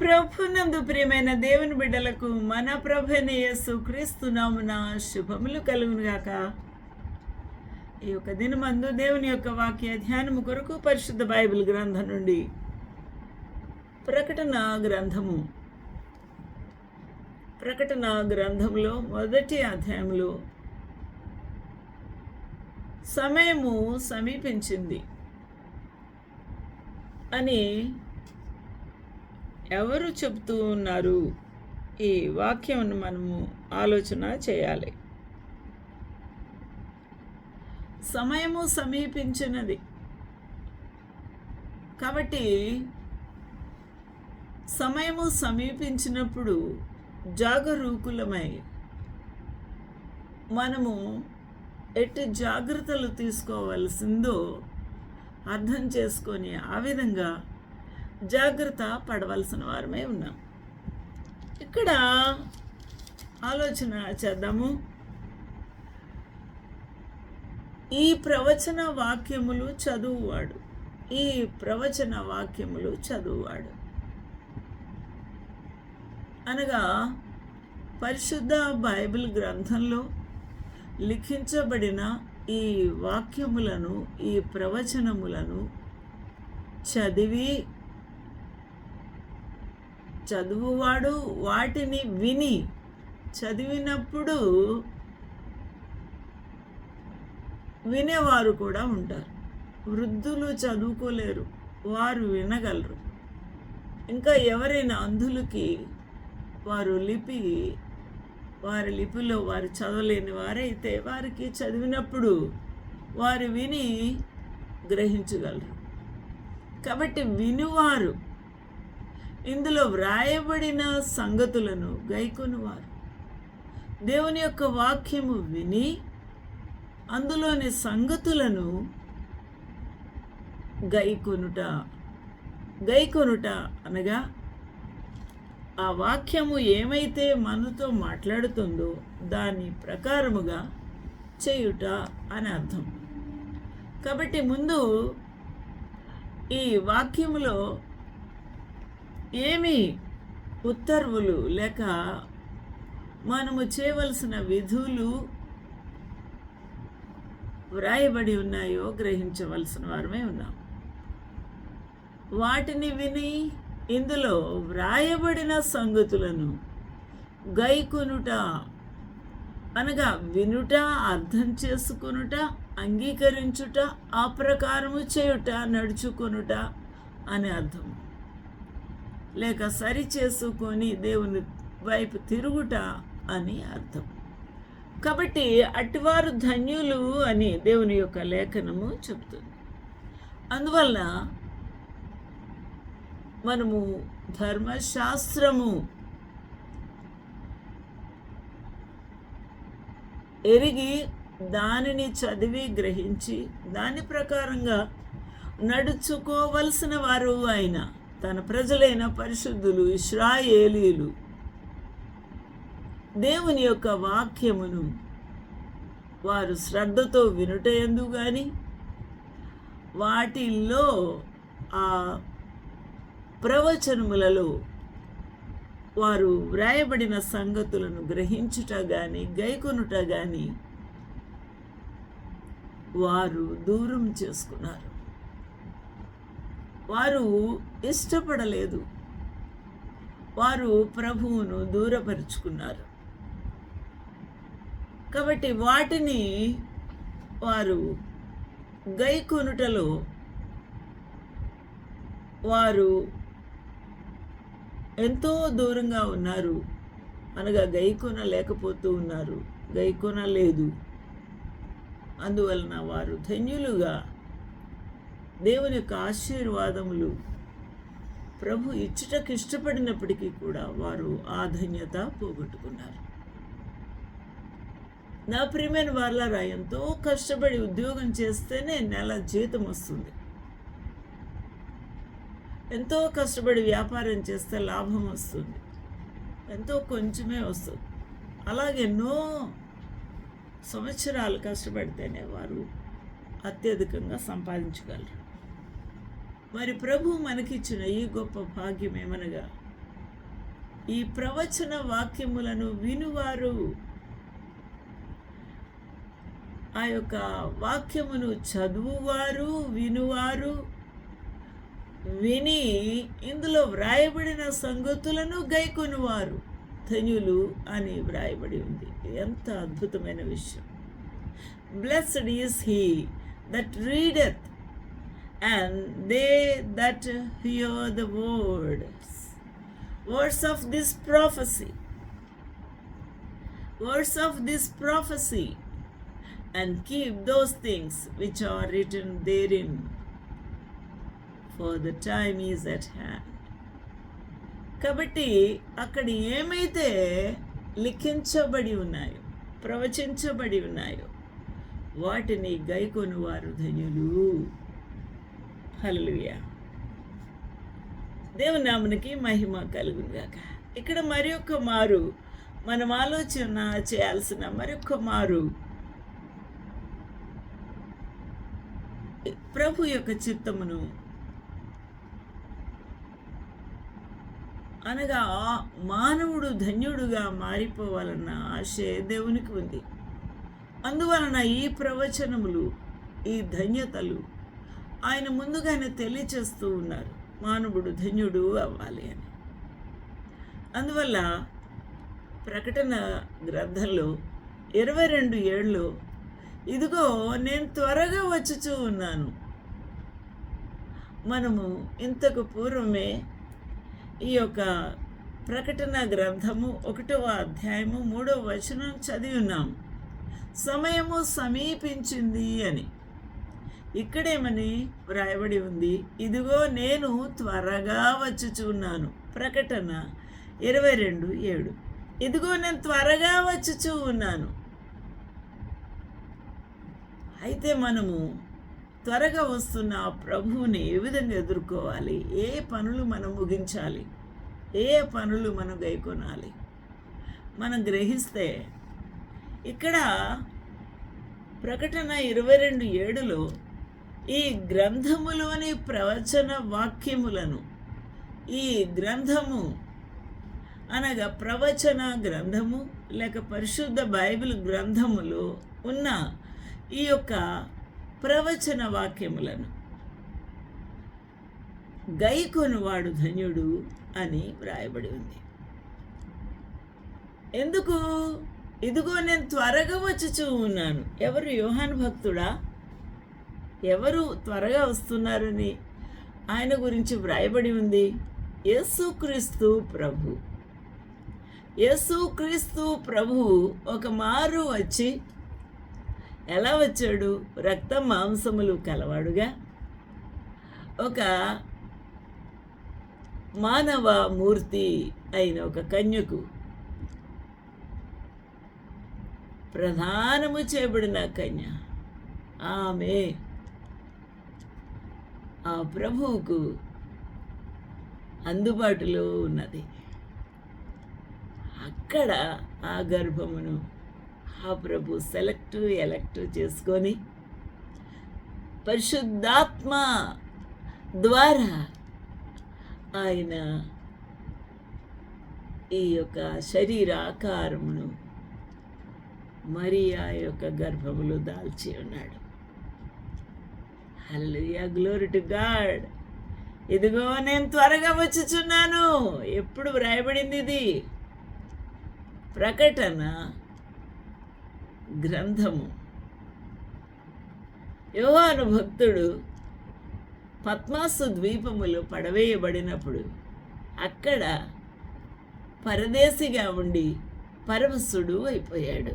ప్రభునందు ప్రియమైన దేవుని బిడ్డలకు మన ప్రభుని యేసు క్రీస్తు నామున శుభములు కలుగునుగాక. ఈ యొక్క దినమందు దేవుని యొక్క వాక్య ధ్యానము కొరకు పరిశుద్ధ బైబిల్ గ్రంథం నుండి ప్రకటన గ్రంథము. ప్రకటన గ్రంథంలో మొదటి అధ్యాయంలో సమయము సమీపించింది. అని ఎవరు చెబుతూ ఉన్నారు? ఈ వాక్యం మనము ఆలోచన చేయాలి. సమయము సమీపించినది. కాబట్టి సమయము సమీపించినప్పుడు జాగరూకులమై మనము ఎట్టి జాగ్రత్తలు తీసుకోవాల్సిందో అర్థం చేసుకొని ఆ విధంగా జాగ్రత్త పడవలసిన వారమే ఉన్నాం. ఇక్కడ ఆలోచన చేద్దాము. ఈ ప్రవచన వాక్యములు చదువువాడు. ఈ ప్రవచన వాక్యములు చదువువాడు. అనగా పరిశుద్ధ బైబిల్ గ్రంథంలో లిఖించబడిన ఈ వాక్యములను ఈ ప్రవచనములను చదివి చదువువాడు వాటిని విని చదివినప్పుడు వినేవారు కూడా ఉంటారు. వృద్ధులు చదువుకోలేరు వారు వినగలరు. ఇంకా ఎవరైనా అంధులకి వారు లిపి వారి లిపిలో వారు చదవలేని వారైతే వారికి చదివినప్పుడు వారు విని గ్రహించగలరు. కాబట్టి వినివారు ఇందులో వ్రాయబడిన సంగతులను గైకొనువారు. దేవుని యొక్క వాక్యము విని అందులోని సంగతులను గైకొనుట గైకొనుట అనగా ఆ వాక్యము ఏమైతే మనతో మాట్లాడుతుందో దాని ప్రకారముగా చేయుట అని అర్థం. కాబట్టి ముందు ఈ వాక్యములో ఏమి ఉత్తర్వులు లేక మనము చేయవలసిన విధులు వ్రాయబడి ఉన్నాయో గ్రహించవలసిన వారమే ఉన్నాం. వాటిని విని ఇందులో వ్రాయబడిన సంగతులను గైకొనుట అనగా వినుట అర్థం చేసుకొనుట అంగీకరించుట ఆ ప్రకారము చేయుట నడుచుకొనుట అని అర్థం లేక సరి చేసుకొని దేవుని వైపు తిరుగుట అని అర్థం. కాబట్టి అటివారు ధన్యులు అని దేవుని యొక్క లేఖనము చెబుతుంది అందువలన మనము ధర్మశాస్త్రము ఎరిగి దానిని చదివి గ్రహించి దాని ప్రకారంగా నడుచుకోవలసిన వారు ఆయన తన ప్రజలైన పరిశుద్ధులు ఇస్రాయేలీలు దేవుని యొక్క వాక్యమును వారు శ్రద్ధతో వినుటయందు కానీ వాటిల్లో ఆ ప్రవచనములలో వారు వ్రాయబడిన సంగతులను గ్రహించుట కానీ గైకొనుట కానీ వారు దూరం చేసుకున్నారు. వారు ఇష్టపడలేదు. వారు ప్రభువును దూరపరుచుకున్నారు. కాబట్టి వాటిని వారు గైకొనుటలో వారు ఎంతో దూరంగా ఉన్నారు. అనగా గైకొన లేకపోతూ ఉన్నారు. గైకొన లేదు. అందువలన వారు ధన్యులుగా దేవుని యొక్క ఆశీర్వాదములు ప్రభు ఇచ్చుటకు ఇష్టపడినప్పటికీ కూడా వారు ఆ ధన్యత పోగొట్టుకున్నారు. నా ప్రియమైన వాళ్ళరా ఎంతో కష్టపడి ఉద్యోగం చేస్తేనే నెల జీతం వస్తుంది. ఎంతో కష్టపడి వ్యాపారం చేస్తే లాభం వస్తుంది. ఎంతో కొంచెమే వస్తుంది. అలాగే ఎన్నో సంవత్సరాలు కష్టపడితేనే వారు అత్యధికంగా సంపాదించగలరు. మరి ప్రభు మనకిచ్చిన ఈ గొప్ప భాగ్యం ఏమనగా ఈ ప్రవచన వాక్యములను వినువారు. ఆ యొక్క వాక్యమును చదువువారు వినువారు. విని ఇందులో వ్రాయబడిన సంగతులను గైకొనువారు. ధన్యులు అని వ్రాయబడి ఉంది. ఎంత అద్భుతమైన విషయం. Blessed is he that reader And they that hear the words words of this prophecy words of this prophecy and keep those things which are written therein, for the time is at hand. కాబట్టి అక్కడ ఏమైతే లిఖించబడి ఉన్నాయో ప్రవచించబడి ఉన్నాయో వాటిని గైకొని వారు ధన్యులు హలలుయ దేవుని నామునికి మహిమ కలుగునుగాక. ఇక్కడ మరి ఒక్క మారు మనం ఆలోచన చేయాల్సిన మరొక మారు ప్రభు యొక్క చిత్తమును అనగా ఆ మానవుడు ధన్యుడుగా మారిపోవాలన్న ఆశే దేవునికి ఉంది. అందువలన ఈ ప్రవచనములు ఈ ధన్యతలు ఆయన ముందుగానే తెలియచేస్తూ ఉన్నారు. మానవుడు ధన్యుడు అవ్వాలి అని. అందువల్ల ప్రకటన గ్రంథంలో ఇరవై రెండు ఏళ్ళు ఇదిగో నేను త్వరగా వచ్చుచూ ఉన్నాను. మనము ఇంతకు పూర్వమే ఈ యొక్క ప్రకటన గ్రంథము ఒకటవ అధ్యాయము మూడవ వచనం చదివి ఉన్నాము సమయము సమీపించింది అని. ఇక్కడేమని వ్రాయబడి ఉంది ఇదిగో నేను త్వరగా వచ్చుచున్నాను. ప్రకటన ఇరవై రెండు ఏడు. ఇదిగో నేను త్వరగా వచ్చుచూ ఉన్నాను అయితే మనము త్వరగా వస్తున్న ఆ ప్రభువుని ఏ విధంగా ఎదుర్కోవాలి? ఏ పనులు మనం ముగించాలి? ఏ పనులు మనం గైకొనాలి? మనం గ్రహిస్తే ఇక్కడ ప్రకటన ఇరవై రెండు ఏడులో ఈ గ్రంథములోని ప్రవచన వాక్యములను. ఈ గ్రంథము అనగా ప్రవచన గ్రంథము లేక పరిశుద్ధ బైబిల్ గ్రంథములో ఉన్న ఈ యొక్క ప్రవచన వాక్యములను. గైకొనువాడు ధన్యుడు అని వ్రాయబడి ఉంది. ఎందుకు? ఇదిగో నేను త్వరగా వచ్చుచూ ఉన్నాను. ఎవరు? యోహాన్ భక్తుడా? ఎవరు త్వరగా వస్తున్నారని ఆయన గురించి వ్రాయబడి ఉంది. యేసుక్రీస్తు ప్రభు. యేసుక్రీస్తు ప్రభు ఒక మారు వచ్చి ఎలా వచ్చాడు? రక్త మాంసములు కలవాడుగా. ఒక మానవ మూర్తి అయిన ఒక కన్యకు ప్రధానము చేయబడిన కన్య. ఆమె. ఆ ప్రభువుకు అందుబాటులో ఉన్నది. అక్కడ ఆ గర్భమును ఆ ప్రభు సెలెక్ట్ ఎలెక్ట్ చేసుకొని పరిశుద్ధాత్మ ద్వారా ఆయన ఈ యొక్క శరీరాకారమును ఆ యొక్క గర్భములు దాల్చి ఉన్నాడు. హల్లెలూయా గ్లోరీ టు గాడ్ ఇదిగో నేను త్వరగా వచ్చుచున్నాను. ఎప్పుడు వ్రాయబడింది ఇది? ప్రకటన గ్రంథము. యోహాను భక్తుడు పద్మాసు ద్వీపములో పడవేయబడినప్పుడు అక్కడ పరదేశిగా ఉండి పరమసుడు అయిపోయాడు.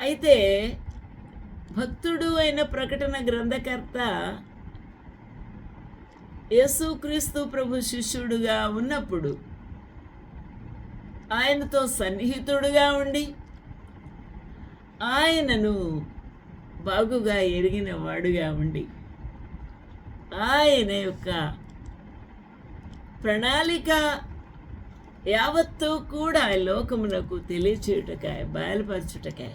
అయితే భక్తుడు అయిన ప్రకటన గ్రంథకర్త యేసుక్రీస్తు ప్రభు శిష్యుడుగా ఉన్నప్పుడు ఆయనతో సన్నిహితుడుగా ఉండి ఆయనను బాగుగా ఎరిగిన వాడుగా ఉండి ఆయన యొక్క ప్రణాళిక యావత్తు కూడా లోకమునకు తెలియచేయుటకాయ బయలుపరచుటకాయ.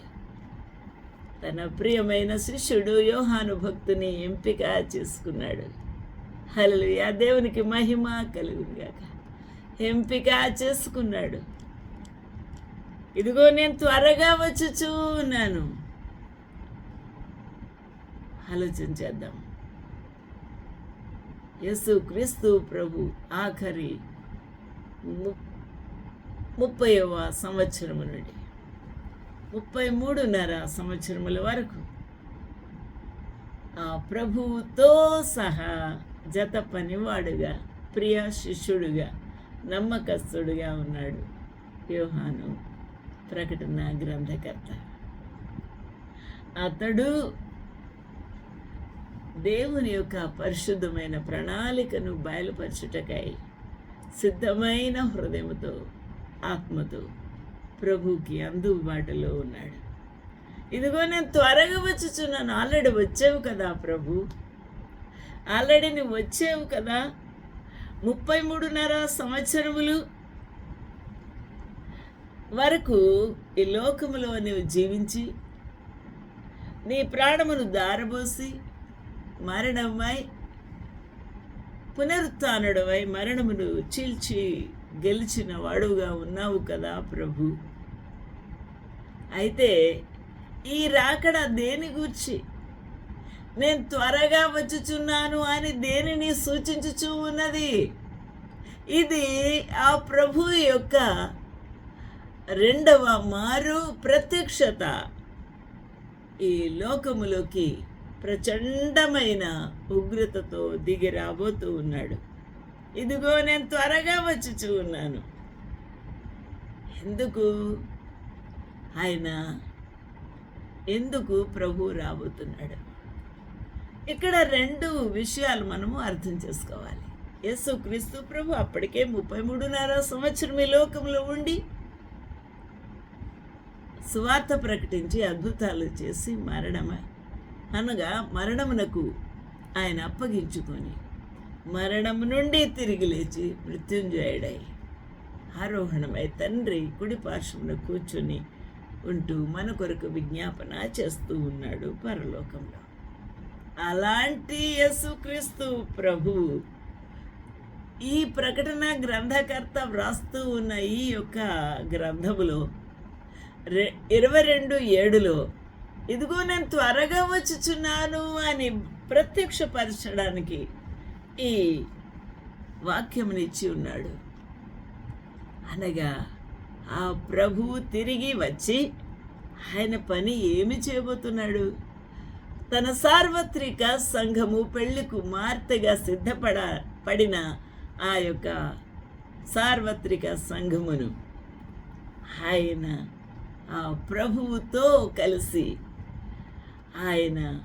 తన ప్రియమైన శిష్యుడు యోహాను భక్తుని ఎంపిక చేసుకున్నాడు. హలో దేవునికి మహిమ కలుగుగాక ఎంపిక చేసుకున్నాడు. ఇదిగో నేను త్వరగా వచ్చుచూ ఉన్నాను ఆలోచన చేద్దాం. యేసు క్రీస్తు ప్రభు ఆఖరి ము- ముప్పైవ సంవత్సరము నుండి. ముప్పై మూడున్నర సంవత్సరముల వరకు. ఆ ప్రభువుతో సహా జత పనివాడుగా ప్రియ శిష్యుడుగా నమ్మకస్తుడుగా ఉన్నాడు యోహాను ప్రకటన గ్రంథకర్త. అతడు దేవుని యొక్క పరిశుద్ధమైన ప్రణాళికను బయలుపరచుటకై సిద్ధమైన హృదయముతో ఆత్మతో ప్రభుకి అందుబాటులో ఉన్నాడు. ఇదిగో నేను త్వరగా వచ్చుచున్నాను. ఆల్రెడీ వచ్చావు కదా ప్రభు. ఆల్రెడీ నువ్వు వచ్చావు కదా. ముప్పై మూడున్నర సంవత్సరములు వరకు ఈ లోకములో నీవు జీవించి నీ ప్రాణమును దారబోసి మరణమై పునరుత్డవై మరణమును చీల్చి గెలిచిన వాడుగా ఉన్నావు కదా ప్రభు. అయితే ఈ రాకడ దేని గూర్చి? నేను త్వరగా వచ్చుచున్నాను అని దేనిని సూచించుచూ ఉన్నది? ఇది ఆ ప్రభు యొక్క రెండవ మారు ప్రత్యక్షత. ఈ లోకములోకి ప్రచండమైన ఉగ్రతతో దిగి రాబోతూ ఉన్నాడు. ఇదిగో నేను త్వరగా వచ్చుచూ ఉన్నాను ఎందుకు? ఆయన ఎందుకు ప్రభు రాబోతున్నాడు? ఇక్కడ రెండు విషయాలు మనము అర్థం చేసుకోవాలి. యేసు క్రీస్తు ప్రభు అప్పటికే ముప్పై మూడున్నర సంవత్సరం ఈ లోకంలో ఉండి సువార్త ప్రకటించి అద్భుతాలు చేసి మరణమ అనగా మరణమునకు ఆయన అప్పగించుకొని మరణము నుండి తిరిగి లేచి మృత్యుంజయుడై. ఆరోహణమై తండ్రి కుడి పార్శ్వమున కూర్చొని ఉంటూ మన కొరకు విజ్ఞాపన చేస్తూ ఉన్నాడు పరలోకంలో. అలాంటి యేసుక్రీస్తు ప్రభు ఈ ప్రకటన గ్రంథకర్త వ్రాస్తూ ఉన్న ఈ యొక్క గ్రంథములో రె ఇరవై రెండు ఏడులో ఇదిగో నేను త్వరగా వచ్చుచున్నాను అని ప్రత్యక్షపరచడానికి ఈ వాక్యమునిచ్చి ఉన్నాడు. అనగా ఆ ప్రభువు తిరిగి వచ్చి ఆయన పని ఏమి చేయబోతున్నాడు? తన సార్వత్రిక సంఘము పెళ్ళి కుమార్తెగా సిద్ధపడ పడిన ఆ యొక్క సార్వత్రిక సంఘమును ఆయన ఆ ప్రభువుతో కలిసి ఆయన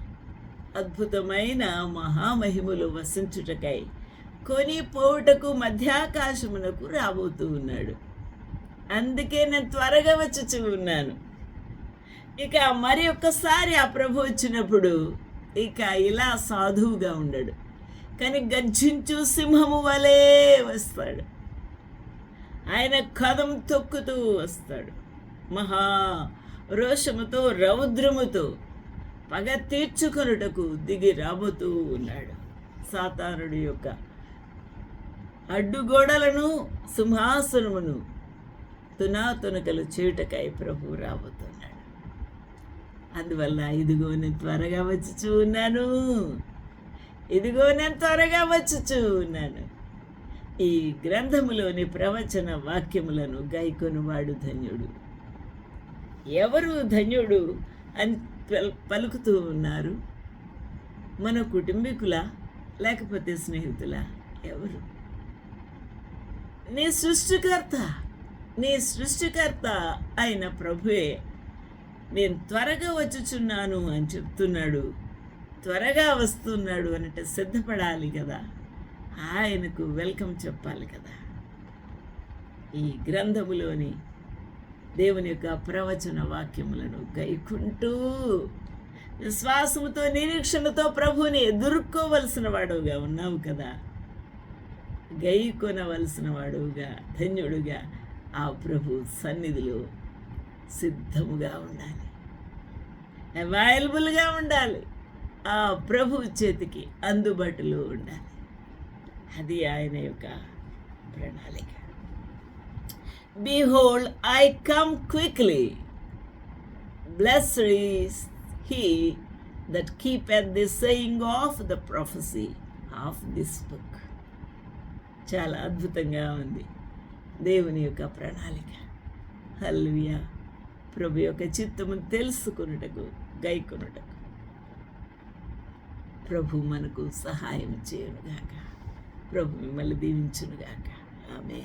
అద్భుతమైన మహామహిములు వసించుటకై కొని పోవుటకు మధ్యాకాశమునకు రాబోతూ ఉన్నాడు. అందుకే నేను త్వరగా వచ్చి ఉన్నాను. ఇక మరి ఒక్కసారి ఆ ప్రభు వచ్చినప్పుడు ఇక ఇలా సాధువుగా ఉండడు. కానీ గర్జించు సింహము వలె వస్తాడు. ఆయన కదం తొక్కుతూ వస్తాడు. మహా రోషముతో రౌద్రముతో పగ తీర్చుకొనుటకు దిగి రాబోతూ ఉన్నాడు. సాతానుడి యొక్క అడ్డుగోడలను సింహాసనమును తునాతునకలు చేయుటకై ప్రభు రాబోతున్నాడు. అందువల్ల ఇదిగో నేను త్వరగా వచ్చుచూ ఉన్నాను. ఇదిగో నేను త్వరగా వచ్చుచూ ఉన్నాను. ఈ గ్రంథములోని ప్రవచన వాక్యములను గైకొనువాడు ధన్యుడు. ఎవరు ధన్యుడు? అని పల్- పలుకుతూ ఉన్నారు. మన కుటుంబీకుల లేకపోతే స్నేహితుల ఎవరు? నీ సృష్టికర్త నీ సృష్టికర్త అయిన ప్రభువే. నేను త్వరగా వచ్చుచున్నాను అని చెప్తున్నాడు. త్వరగా వస్తున్నాడు అనంటే సిద్ధపడాలి కదా. ఆయనకు వెల్కమ్ చెప్పాలి కదా. ఈ గ్రంథములోని దేవుని యొక్క ప్రవచన వాక్యములను గైకుంటూ విశ్వాసముతో నిరీక్షణతో ప్రభుని ఎదుర్కోవలసిన వాడుగా ఉన్నావు కదా. గైకొనవలసిన వాడుగా ధన్యుడుగా ఆ ప్రభు సన్నిధిలో సిద్ధముగా ఉండాలి. అవైలబుల్గా ఉండాలి. ఆ ప్రభు చేతికి అందుబాటులో ఉండాలి. అది ఆయన యొక్క ప్రణాళిక. Behold, I come quickly. Blessed is he that keepeth the saying of the prophecy of this book. చాలా అద్భుతంగా ఉంది. దేవుని యొక్క ప్రణాళిక. హల్వియా ప్రభు యొక్క చిత్తము తెలుసుకొనుటకు గైకొనుటకు. ప్రభు మనకు సహాయం చేయనుగాక. ప్రభు మిమ్మల్ని దీవించునుగాక. ఆమె